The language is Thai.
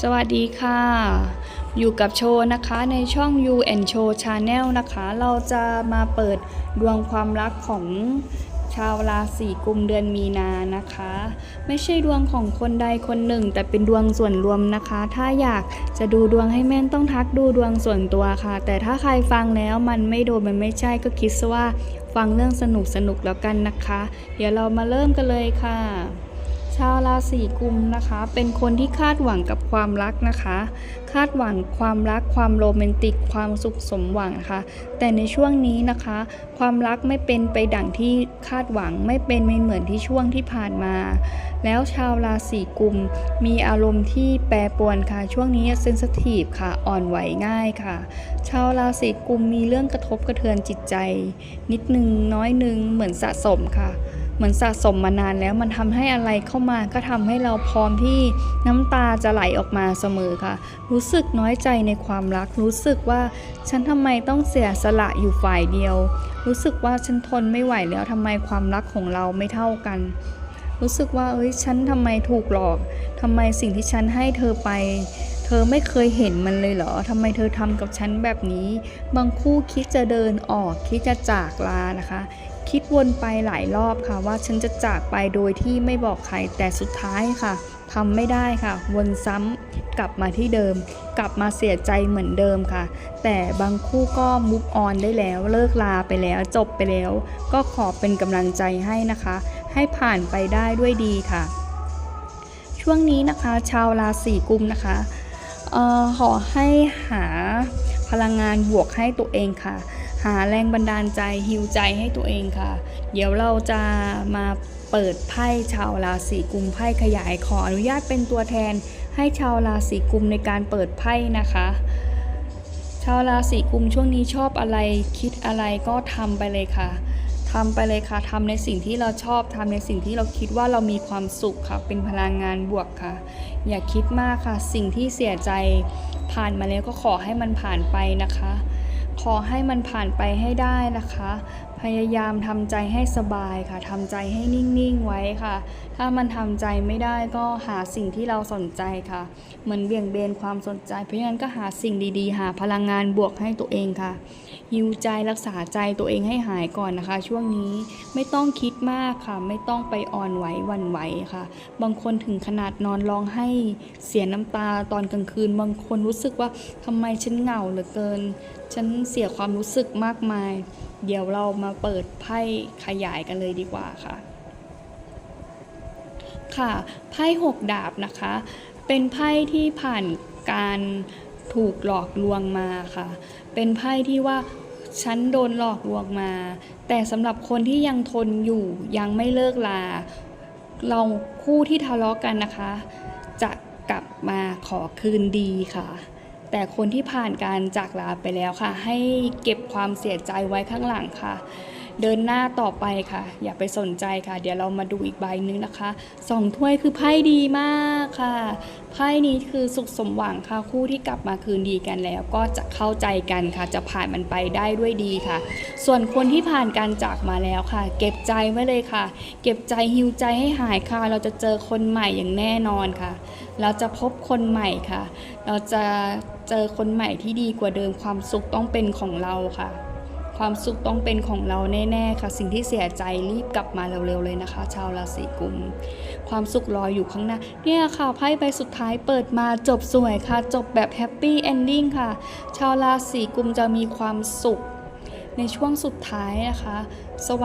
สวัสดีค่ะ อยู่กับโชว์นะคะในช่อง You and Show Channel นะคะ เราจะมาเปิดดวงความรักของชาวราศีกุมเดือนมีนานะคะ ไม่ใช่ดวงของคนใดคนหนึ่ง แต่เป็นดวงส่วนรวมนะคะ ถ้าอยากจะดูดวงให้แม่นต้องทักดูดวงส่วนตัวค่ะ แต่ถ้าใครฟังแล้วมันไม่โดนมันไม่ใช่ก็คิดซะว่าฟังเรื่องสนุกสนุกแล้วกันนะคะ เดี๋ยวเรามาเริ่มกันเลยค่ะ ชาวราศีกุมนะคะ เป็นคนที่คาดหวังกับความรักนะคะ คาดหวังความรักความโรแมนติก ความสุขสมหวังนะคะแต่ในช่วงนี้นะคะ ความรักไม่เป็นไปดั่งที่คาดหวังไม่เป็นไม่เหมือนที่ช่วงที่ผ่านมา แล้วชาวราศีกุม มีอารมณ์ที่แปรปรวนค่ะ ช่วงนี้เซนสทีฟค่ะ อ่อนไหวง่ายค่ะ ชาวราศีกุมมีเรื่องกระทบกระเทือนจิตใจ นิดนึงน้อยนึงเหมือนสะสมค่ะ เหมือนสะสมมานานแล้วมันทำให้อะไรเข้ามาก็ทำให้เราพร้อมที่น้ำตาจะไหลออกมาเสมอค่ะ รู้สึกน้อยใจในความรัก รู้สึกว่าฉันทำไมต้องเสียสละอยู่ฝ่ายเดียว รู้สึกว่าฉันทนไม่ไหวแล้วทำไมความรักของเราไม่เท่ากัน รู้สึกว่าเอ้ยฉันทำไมถูกหลอกทำไมสิ่งที่ฉันให้เธอไปเธอไม่เคยเห็นมันเลยเหรอ ทำไมเธอทำกับฉันแบบนี้ บางคู่คิดจะเดินออก คิดจะจากลานะคะ คิดวนไปหลายรอบค่ะ ว่าฉันจะจากไปโดยที่ไม่บอกใครแต่สุดท้ายค่ะทำไม่ได้ค่ะ วนซ้ำกลับมาที่เดิม กลับมาเสียใจเหมือนเดิมค่ะ แต่บางคู่ก็มุกออนได้แล้ว เลิกลาไปแล้ว จบไปแล้ว ก็ขอเป็นกำลังใจให้นะคะ ให้ผ่านไปได้ด้วยดีค่ะ ช่วงนี้นะคะ ชาวราศีกุมนะคะออขอให้หาพลังงานบวกให้ตัวเองค่ะ หาแรงบันดาลใจฮิวใจให้ตัวเองค่ะ เดี๋ยวเราจะมาเปิดไพ่ชาวราศีกุมไพ่ขยายขออนุญาตเป็นตัวแทนให้ชาวราศีกุมในการเปิดไพ่นะคะ ชาวราศีกุมช่วงนี้ชอบอะไรคิดอะไรก็ทำไปเลยค่ะทำไปเลยค่ะทำในสิ่งที่เราชอบทำในสิ่งที่เราคิดว่าเรามีความสุขค่ะ เป็นพลังงานบวกค่ะ อย่าคิดมากค่ะ สิ่งที่เสียใจผ่านมาแล้วก็ขอให้มันผ่านไปนะคะ อให้มันผ่านไปให้ได้นะคะ พยายามทำใจให้สบายค่ะทำใจให้นิ่งๆไว้ค่ะ ถ้ามันทำใจไม่ได้ก็หาสิ่งที่เราสนใจค่ะ เหมือนเบี่ยงเบนความสนใจ เพราะฉะนั้นก็หาสิ่งดีๆ หาพลังงานบวกให้ตัวเองค่ะฮิวใจรักษาใจตัวเองให้หายก่อนนะคะ ช่วงนี้ไม่ต้องคิดมากค่ะ ไม่ต้องไปอ่อนไหวหวั่นไหวค่ะ บางคนถึงขนาดนอนร้องให้เสียน้ำตาตอนกลางคืน บางคนรู้สึกว่าทำไมฉันเหงาเหลือเกิน ฉันเสียความรู้สึกมากมาย เดี๋ยวเรามาเปิดไพ่ขยายกันเลยดีกว่าค่ะ ค่ะ ไพ่หกดาบนะคะ เป็นไพ่ที่ผ่านการถูกหลอกลวงมาค่ะ เป็นไพ่ที่ว่าฉันโดนหลอกลวงมา แต่สำหรับคนที่ยังทนอยู่ยังไม่เลิกลา เราคู่ที่ทะเลาะกันนะคะ จะกลับมาขอคืนดีค่ะ แต่คนที่ผ่านการจากลาไปแล้วค่ะ ให้เก็บความเสียใจไว้ข้างหลังค่ะ เดินหน้าต่อไปค่ะ อย่าไปสนใจค่ะ เดี๋ยวเรามาดูอีกใบหนึงนะคะสองถ้วยคือไพ่ดีมากค่ะไพ่นี้คือสุขสมหวังค่ะคู่ที่กลับมาคืนดีกันแล้ว ก็จะเข้าใจกันค่ะ จะผ่านมันไปได้ด้วยดีค่ะ ส่วนคนที่ผ่านการจากมาแล้วค่ะ เก็บใจไว้เลยค่ะ เก็บใจฮิวใจให้หายค่ะ เราจะเจอคนใหม่อย่างแน่นอนค่ะ เราจะพบคนใหม่ค่ะ เราจะเจอคนใหม่ที่ดีกว่าเดิมความสุขต้องเป็นของเราค่ะ ความสุขต้องเป็นของเราแน่ๆค่ะ สิ่งที่เสียใจรีบกลับมาเร็วๆเลยนะคะ ชาวราศีกุม ความสุขรออยู่ข้างหน้า เนี่ยค่ะไพ่ใบสุดท้ายเปิดมาจบสวยค่ะ จบแบบแฮปปี้เอนดิ้งค่ะ ชาวราศีกุมจะมีความสุขในช่วงสุดท้ายนะคะ สวัสดี